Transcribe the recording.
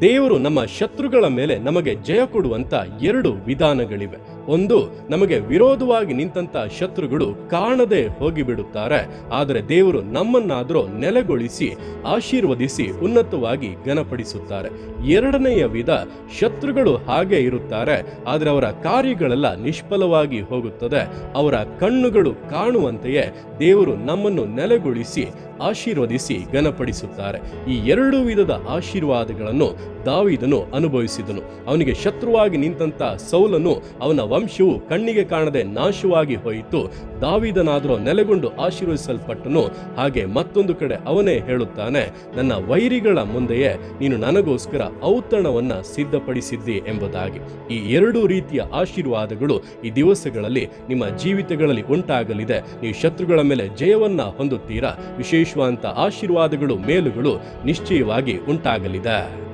ದೇವರು ನಮ್ಮ ಶತ್ರುಗಳ ಮೇಲೆ ನಮಗೆ ಜಯ ಕೊಡುವಂತ ಎರಡು ವಿಧಾನಗಳಿವೆ. ಒಂದು, ನಮಗೆ ವಿರೋಧವಾಗಿ ನಿಂತಂತ ಶತ್ರುಗಳು ಕಾಣದೆ ಹೋಗಿಬಿಡುತ್ತಾರೆ. ಆದರೆ ದೇವರು ನಮ್ಮನ್ನಾದರೂ ನೆಲೆಗೊಳಿಸಿ, ಆಶೀರ್ವದಿಸಿ, ಉನ್ನತವಾಗಿ ಘನಪಡಿಸುತ್ತಾರೆ. ಎರಡನೆಯ ವಿಧ, ಶತ್ರುಗಳು ಹಾಗೆ ಇರುತ್ತಾರೆ. ಆದರೆ ಅವರ ಕಾರ್ಯಗಳೆಲ್ಲ ನಿಷ್ಫಲವಾಗಿ ಹೋಗುತ್ತದೆ. ಅವರ ಕಣ್ಣುಗಳು ಕಾಣುವಂತೆಯೇ ದೇವರು ನಮ್ಮನ್ನು ನೆಲೆಗೊಳಿಸಿ, ಆಶೀರ್ವದಿಸಿ ಘನಪಡಿಸುತ್ತಾರೆ. ಈ ಎರಡು ವಿಧದ ಆಶೀರ್ವಾದಗಳನ್ನು ದಾವಿದನು ಅನುಭವಿಸಿದನು. ಅವನಿಗೆ ಶತ್ರುವಾಗಿ ನಿಂತಂತ ಸೌಲನು ಅವನ ವಂಶವು ಕಣ್ಣಿಗೆ ಕಾಣದೆ ನಾಶವಾಗಿ ಹೋಯಿತು. ದಾವಿದನಾದರೂ ನೆಲೆಗೊಂಡು ಆಶೀರ್ವದಿಸಲ್ಪಟ್ಟನು. ಹಾಗೆ ಮತ್ತೊಂದು ಕಡೆ ಅವನೇ ಹೇಳುತ್ತಾನೆ, ನನ್ನ ವೈರಿಗಳ ಮುಂದೆಯೇ ನೀನು ನನಗೋಸ್ಕರ ಔತಣವನ್ನು ಸಿದ್ಧಪಡಿಸಿದ್ದಿ ಎಂಬುದಾಗಿ. ಈ ಎರಡು ರೀತಿಯ ಆಶೀರ್ವಾದಗಳು ಈ ದಿವಸಗಳಲ್ಲಿ ನಿಮ್ಮ ಜೀವಿತಗಳಲ್ಲಿ ಉಂಟಾಗಲಿದೆ. ನೀವು ಶತ್ರುಗಳ ಮೇಲೆ ಜಯವನ್ನ ಹೊಂದುತ್ತೀರಾ? ವಿಶೇಷವಾದಂಥ ಆಶೀರ್ವಾದಗಳು, ಮೇಲುಗಳು ನಿಶ್ಚಯವಾಗಿ ಉಂಟಾಗಲಿದೆ.